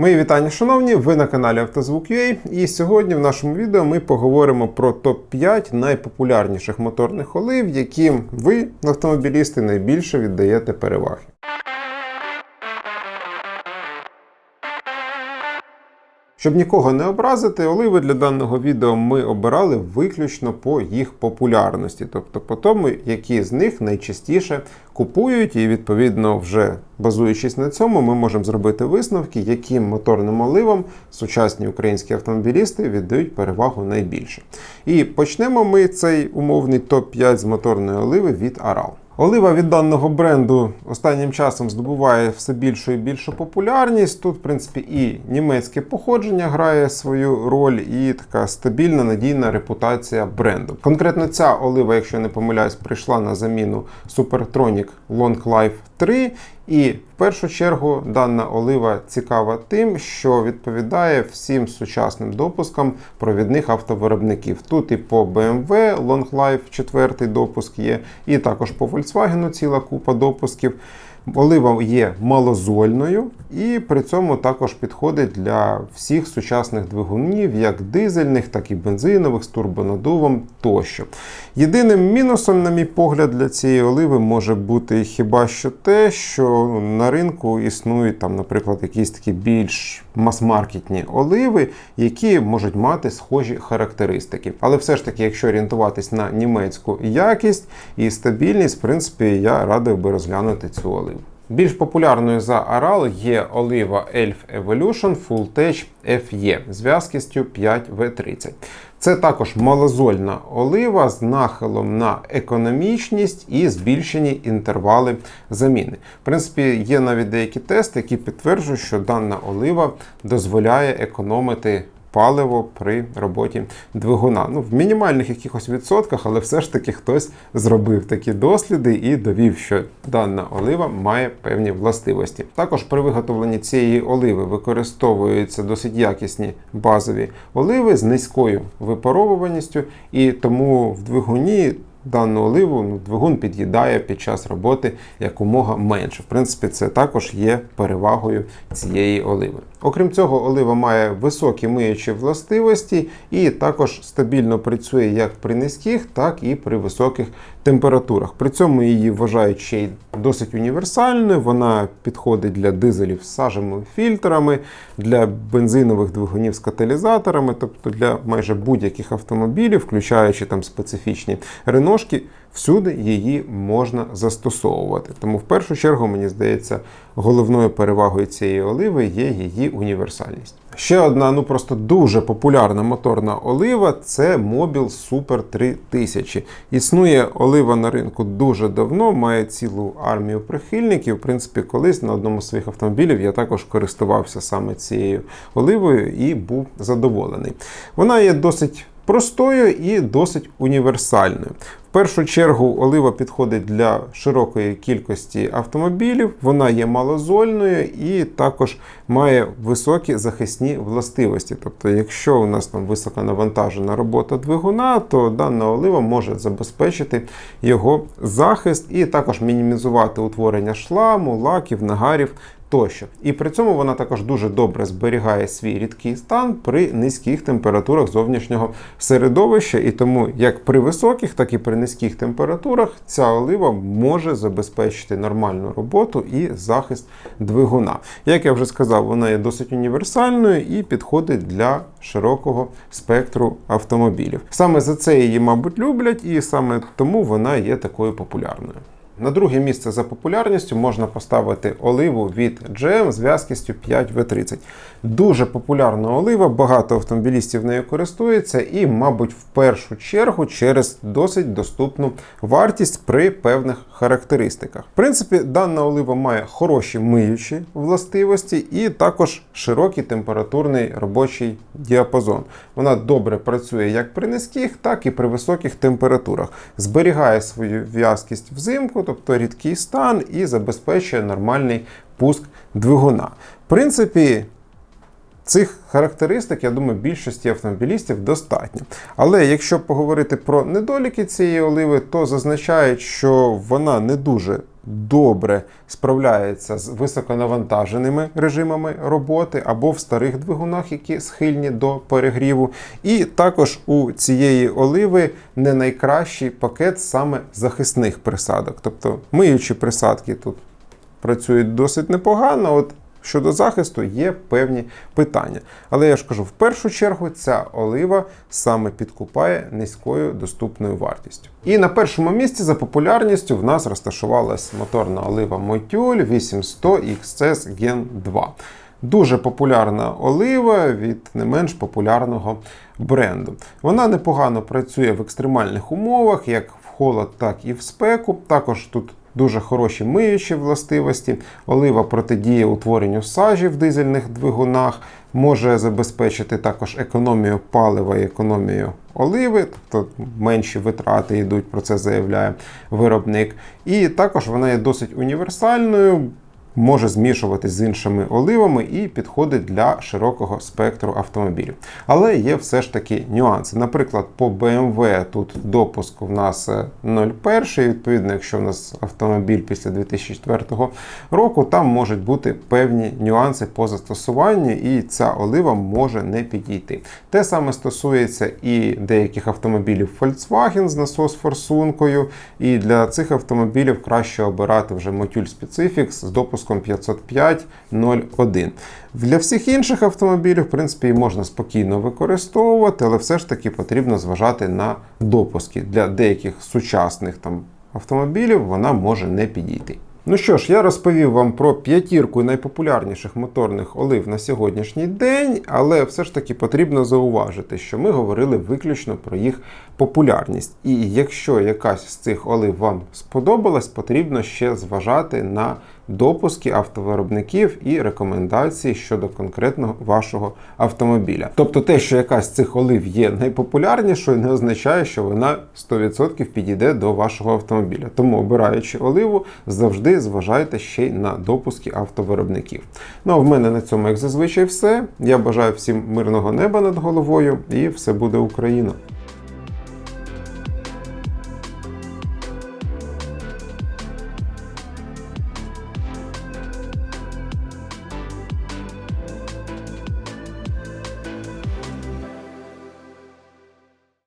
Мої вітання, шановні! Ви на каналі Автозвук.ua і сьогодні в нашому відео ми поговоримо про топ-5 найпопулярніших моторних олив, яким ви, автомобілісти, найбільше віддаєте переваги. Щоб нікого не образити, оливи для даного відео ми обирали виключно по їх популярності, тобто по тому, які з них найчастіше купують, і відповідно, вже базуючись на цьому, ми можемо зробити висновки, яким моторним оливам сучасні українські автомобілісти віддають перевагу найбільше. І почнемо ми цей умовний топ-5 з моторної оливи від Aral. Олива від даного бренду останнім часом здобуває все більшу і більшу популярність. Тут, в принципі, і німецьке походження грає свою роль, і така стабільна надійна репутація бренду. Конкретно ця олива, якщо я не помиляюсь, прийшла на заміну Supertronic Long Life 3. І в першу чергу дана олива цікава тим, що відповідає всім сучасним допускам провідних автовиробників. Тут і по BMW Long Life 4 допуск є, і також по Volkswagen ціла купа допусків. Олива є малозольною і при цьому також підходить для всіх сучасних двигунів, як дизельних, так і бензинових з турбонадувом тощо. Єдиним мінусом, на мій погляд, для цієї оливи може бути хіба що те, що на ринку існують там, наприклад, якісь такі більш мас-маркетні оливи, які можуть мати схожі характеристики. Але все ж таки, якщо орієнтуватись на німецьку якість і стабільність, в принципі, я радив би розглянути цю оливу. Більш популярною за Aral є олива Elf Evolution Full Tech FE з в'язкістю 5В30. Це також малозольна олива з нахилом на економічність і збільшені інтервали заміни. В принципі, є навіть деякі тести, які підтверджують, що дана олива дозволяє економити паливо при роботі двигуна. Ну, в мінімальних якихось відсотках, але все ж таки хтось зробив такі досліди і довів, що дана олива має певні властивості. Також при виготовленні цієї оливи використовуються досить якісні базові оливи з низькою випаровуваністю, і тому в двигуні. Дану оливу ну, двигун під'їдає під час роботи якомога менше. В принципі, це також є перевагою цієї оливи. Окрім цього, олива має високі миючі властивості і також стабільно працює як при низьких, так і при високих температурах. При цьому її вважають ще й досить універсальною. Вона підходить для дизелів з сажевими фільтрами, для бензинових двигунів з каталізаторами, тобто для майже будь-яких автомобілів, включаючи там специфічні реношки. Всюди її можна застосовувати. Тому в першу чергу, мені здається, головною перевагою цієї оливи є її універсальність. Ще одна, ну просто дуже популярна моторна олива це Mobil Super 3000. Існує олива на ринку дуже давно, має цілу армію прихильників. В принципі, колись на одному з своїх автомобілів я також користувався саме цією оливою і був задоволений. Вона є досить простою і досить універсальною. В першу чергу олива підходить для широкої кількості автомобілів, вона є малозольною і також має високі захисні властивості. Тобто, якщо у нас там високонавантажена робота двигуна, то дана олива може забезпечити його захист і також мінімізувати утворення шламу, лаків, нагарів. Тощо. І при цьому вона також дуже добре зберігає свій рідкий стан при низьких температурах зовнішнього середовища, і тому як при високих, так і при низьких температурах ця олива може забезпечити нормальну роботу і захист двигуна. Як я вже сказав, вона є досить універсальною і підходить для широкого спектру автомобілів. Саме за це її, мабуть, люблять, і саме тому вона є такою популярною. На друге місце за популярністю можна поставити оливу від GM з в'язкістю 5В30. Дуже популярна олива, багато автомобілістів нею користуються, і, мабуть, в першу чергу через досить доступну вартість при певних характеристиках. В принципі, дана олива має хороші миючі властивості і також широкий температурний робочий діапазон. Вона добре працює як при низьких, так і при високих температурах. Зберігає свою в'язкість взимку тобто рідкий стан, і забезпечує нормальний пуск двигуна. В принципі, Цих характеристик, я думаю, більшості автомобілістів достатньо. Але якщо поговорити про недоліки цієї оливи, то зазначають, що вона не дуже добре справляється з високонавантаженими режимами роботи або в старих двигунах, які схильні до перегріву. І також у цієї оливи не найкращий пакет саме захисних присадок. Тобто миючі присадки тут працюють досить непогано. От Щодо захисту є певні питання. Але я ж кажу, в першу чергу ця олива саме підкупає низькою доступною вартістю. І на першому місці за популярністю в нас розташувалась моторна олива Motul 800 XS Gen 2. Дуже популярна олива від не менш популярного бренду. Вона непогано працює в екстремальних умовах, як в холод, так і в спеку. Також тут Дуже хороші миючі властивості, олива протидіє утворенню сажі в дизельних двигунах, може забезпечити також економію палива і економію оливи, тобто менші витрати йдуть, про це заявляє виробник. І також вона є досить універсальною. Може змішуватись з іншими оливами і підходить для широкого спектру автомобілів. Але є все ж таки нюанси. Наприклад, по BMW тут допуск у нас 0,1, відповідно, якщо у нас автомобіль після 2004 року, там можуть бути певні нюанси по застосуванню, і ця олива може не підійти. Те саме стосується і деяких автомобілів Volkswagen з насос-форсункою, і для цих автомобілів краще обирати вже Motul Specifics з допуском 505.01. Для всіх інших автомобілів, в принципі, можна спокійно використовувати, але все ж таки потрібно зважати на допуски. Для деяких сучасних там автомобілів вона може не підійти. Ну що ж, я розповів вам про п'ятірку найпопулярніших моторних олив на сьогоднішній день, але все ж таки потрібно зауважити, що ми говорили виключно про їх популярність. І якщо якась з цих олив вам сподобалась, потрібно ще зважати на допуски автовиробників і рекомендації щодо конкретного вашого автомобіля. Тобто те, що якась цих олив є найпопулярнішою, не означає, що вона 100% підійде до вашого автомобіля. Тому, обираючи оливу, завжди зважайте ще й на допуски автовиробників. Ну а в мене на цьому, як зазвичай, все. Я бажаю всім мирного неба над головою і все буде Україна!